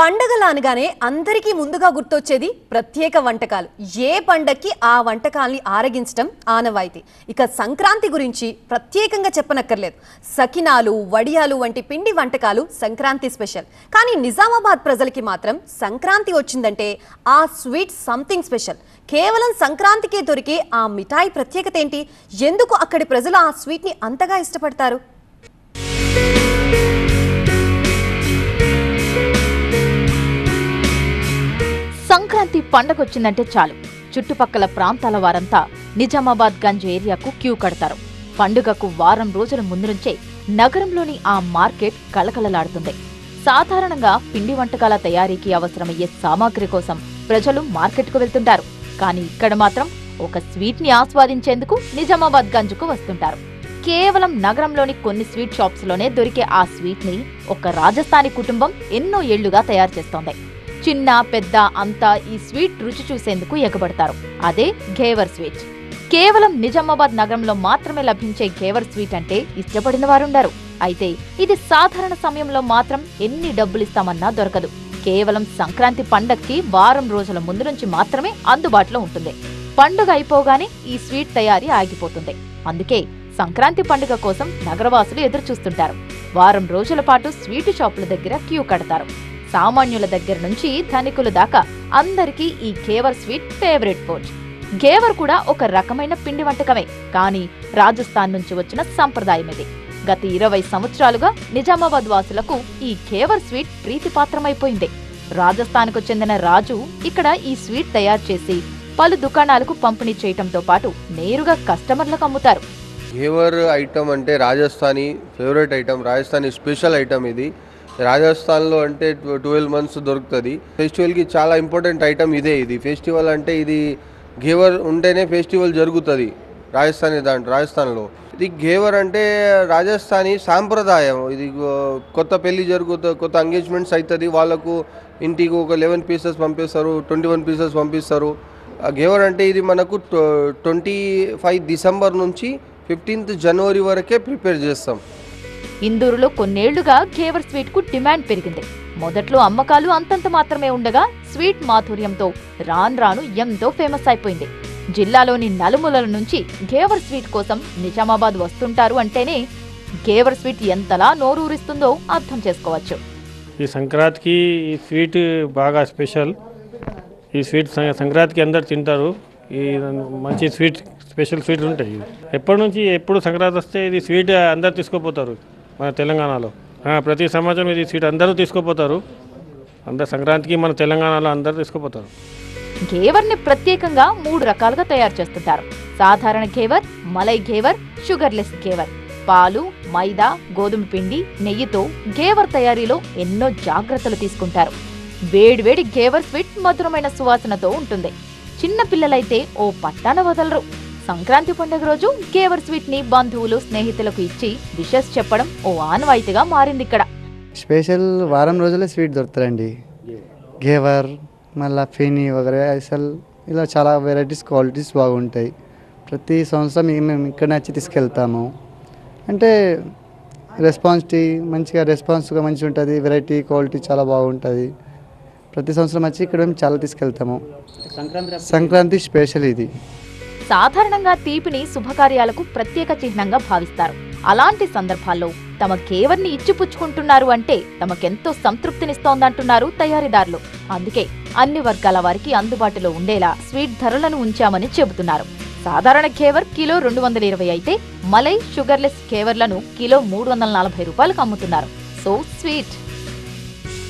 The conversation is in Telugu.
పండగలు అనగానే అందరికీ ముందుగా గుర్తొచ్చేది ప్రత్యేక వంటకాలు. ఏ పండక్కి ఆ వంటకాల్ని ఆరగించడం ఆనవాయితీ. ఇక సంక్రాంతి గురించి ప్రత్యేకంగా చెప్పనక్కర్లేదు. సకినాలు వడియాలు వంటి పిండి వంటకాలు సంక్రాంతి స్పెషల్. కానీ నిజామాబాద్ ప్రజలకి మాత్రం సంక్రాంతి వచ్చిందంటే ఆ స్వీట్ సంథింగ్ స్పెషల్. కేవలం సంక్రాంతికే దొరికే ఆ మిఠాయి ప్రత్యేకత ఏంటి? ఎందుకు అక్కడి ప్రజలు ఆ స్వీట్ని అంతగా ఇష్టపడతారు? సంక్రాంతి పండగొచ్చిందంటే చాలు. చుట్టుపక్కల ప్రాంతాల వారంతా నిజామాబాద్ గంజ్ ఏరియాకు క్యూ కడతారు. పండుగకు వారం రోజుల ముందు నుంచే నగరంలోని ఆ మార్కెట్ కళకళలాడుతుంది. సాధారణంగా పిండి వంటకాల తయారీకి అవసరమయ్యే సామాగ్రి కోసం ప్రజలు మార్కెట్కు వెళ్తుంటారు. కానీ ఇక్కడ మాత్రం ఒక స్వీట్ని ఆస్వాదించేందుకు నిజామాబాద్ గంజ్కు వస్తుంటారు. కేవలం నగరంలోని కొన్ని స్వీట్ షాప్స్లోనే దొరికే ఆ స్వీట్ని ఒక రాజస్థానీ కుటుంబం ఎన్నో ఏళ్ళుగా తయారు చేస్తోంది. చిన్న పెద్ద అంతా ఈ స్వీట్ రుచి చూసేందుకు ఎగబడతారు. అదే ఘేవర్ స్వీట్. కేవలం నిజామాబాద్ నగరంలో మాత్రమే లభించే ఘేవర్ స్వీట్ అంటే ఇష్టపడిన వారుండరు. అయితే ఇది సాధారణ సమయంలో మాత్రం ఎన్ని డబ్బులిస్తామన్నా దొరకదు. కేవలం సంక్రాంతి పండక్కి వారం రోజుల ముందు నుంచి మాత్రమే అందుబాటులో ఉంటుంది. పండుగ అయిపోగానే ఈ స్వీట్ తయారీ ఆగిపోతుంది. అందుకే సంక్రాంతి పండుగ కోసం నగరవాసులు ఎదురు చూస్తుంటారు వారం రోజుల పాటు స్వీట్ షాపుల దగ్గర క్యూ కడతారు. సామాన్యుల దగ్గర నుంచి ధనికుల దాకా అందరికీ ఈ ghevar sweet favourite food. Ghevar కూడా ఒక రకమైన పిండి వంటకమే కానీ రాజస్థాన్ నుంచి వచ్చిన సంప్రదాయం ఇది. గత ఇరవై సంవత్సరాలుగా నిజామాబాద్ వాసులకు ఈ గేవర్ స్వీట్ ప్రీతిపాత్రమైపోయింది. రాజస్థాన్కు చెందిన రాజు ఇక్కడ ఈ స్వీట్ తయారు చేసి పలు దుకాణాలకు పంపిణీ చేయటంతో పాటు నేరుగా కస్టమర్లకు అమ్ముతారు. గేవర్ ఐటమ్ అంటే Rajasthani favourite item Rajasthani special item ఇది. రాజస్థాన్లో అంటే ట్వెల్వ్ మంత్స్ దొరుకుతుంది. ఫెస్టివల్కి చాలా ఇంపార్టెంట్ ఐటమ్ ఇదే ఇది. ఫెస్టివల్ అంటే ఇది గేవర్ ఉంటేనే ఫెస్టివల్ జరుగుతుంది రాజస్థానీ దాంట్లో రాజస్థాన్లో. ఇది గేవర్ అంటే రాజస్థానీ సాంప్రదాయం. ఇది కొత్త పెళ్ళి జరుగుతుంది కొత్త ఎంగేజ్మెంట్స్ అవుతుంది వాళ్ళకు ఇంటికి ఒక లెవెన్ పీసెస్ పంపిస్తారు ట్వంటీ వన్ పీసెస్ పంపిస్తారు. ఘేవర్ గేవర్ అంటే ఇది మనకు ట్వంటీ ఫైవ్ డిసెంబర్ నుంచి ఫిఫ్టీన్త్ జనవరి వరకే ప్రిపేర్ చేస్తాం. ఇందూరులో కొన్నేళ్ళుగా కేవర్ స్వీట్కు డిమాండ్ పెరిగింది. మొదట్లో అమ్మకాలు అంతంత మాత్రమే ఉండగా స్వీట్ మాధుర్యంతో రాన్ రాను ఎంతో ఫేమస్ అయిపోయింది. జిల్లాలోని నలుమూలల నుంచి గేవర్ స్వీట్ కోసం నిజామాబాద్ వస్తుంటారు అంటేనే గేవర్ స్వీట్ ఎంతలా నోరూరిస్తుందో అర్థం చేసుకోవచ్చు. ఈ సంక్రాంతికి ఈ స్వీట్ బాగా స్పెషల్. ఈ స్వీట్ సంక్రాంతికి అందరు తింటారు. ఈ మంచి స్వీట్ స్పెషల్ స్వీట్ ఉంటాయి. ఎప్పటి నుంచి ఎప్పుడు సంక్రాంతి వస్తే ఇది స్వీట్ అందరు తీసుకుపోతారు. మన తెలంగాణలో. ప్రతి సంవత్సరం ఇది సీట్ అందరూ తీసుకుపోతారు. అందరు సంక్రాంతికి మన తెలంగాణలో అందరూ తీసుకుపోతారు. ఘేవర్ని ప్రత్యేకంగా మూడు రకాలుగా తయారు చేస్తుంటారు. సాధారణ ఘేవర్ మలై ఘేవర్ షుగర్లెస్ ఘేవర్. పాలు మైదా గోధుమ పిండి నెయ్యితో ఘేవర్ తయారీలో ఎన్నో జాగ్రత్తలు తీసుకుంటారు. వేడివేడి ఘేవర్ స్వీట్ మధురమైన సువాసనతో ఉంటుంది. చిన్న పిల్లలైతే ఓ పట్టాన వదలరు. సంక్రాంతి పండుగ రోజు గేవర్ స్వీట్ని బంధువులు స్నేహితులకు ఇచ్చి విషెస్ చెప్పడం ఓ ఆనవాయితీగా మారింది ఇక్కడ. స్పెషల్ వారం రోజులే స్వీట్ దొరుకుతాయండి గేవర్ మళ్ళీ ఫెనీ వగరే అసలు ఇలా చాలా వెరైటీస్ క్వాలిటీస్ బాగుంటాయి. ప్రతి సంవత్సరం మేము ఇక్కడ వచ్చి తీసుకెళ్తాము. అంటే రెస్పాన్సిటీ మంచిగా రెస్పాన్స్గా మంచిగా ఉంటుంది వెరైటీ క్వాలిటీ చాలా బాగుంటుంది. ప్రతి సంవత్సరం వచ్చి ఇక్కడ మేము చాలా తీసుకెళ్తాము. సంక్రాంతి స్పెషల్ ఇది. సాధారణంగా తీపిని శుభకార్యాలకు ప్రత్యేక చిహ్నంగా భావిస్తారు. అలాంటి సందర్భాల్లో తమ కేవర్ని ఇచ్చిపుచ్చుకుంటున్నారు అంటే తమకెంతో సంతృప్తినిస్తోందంటున్నారు తయారీదారులు. అందుకే అన్ని వర్గాల వారికి అందుబాటులో ఉండేలా స్వీట్ ధరలను ఉంచామని చెబుతున్నారు. సాధారణ కేవర్ కిలో రెండు వందల ఇరవై అయితే మలై షుగర్లెస్ కేవర్లను కిలో మూడు వందల నలభై రూపాయలకు అమ్ముతున్నారు. So sweet!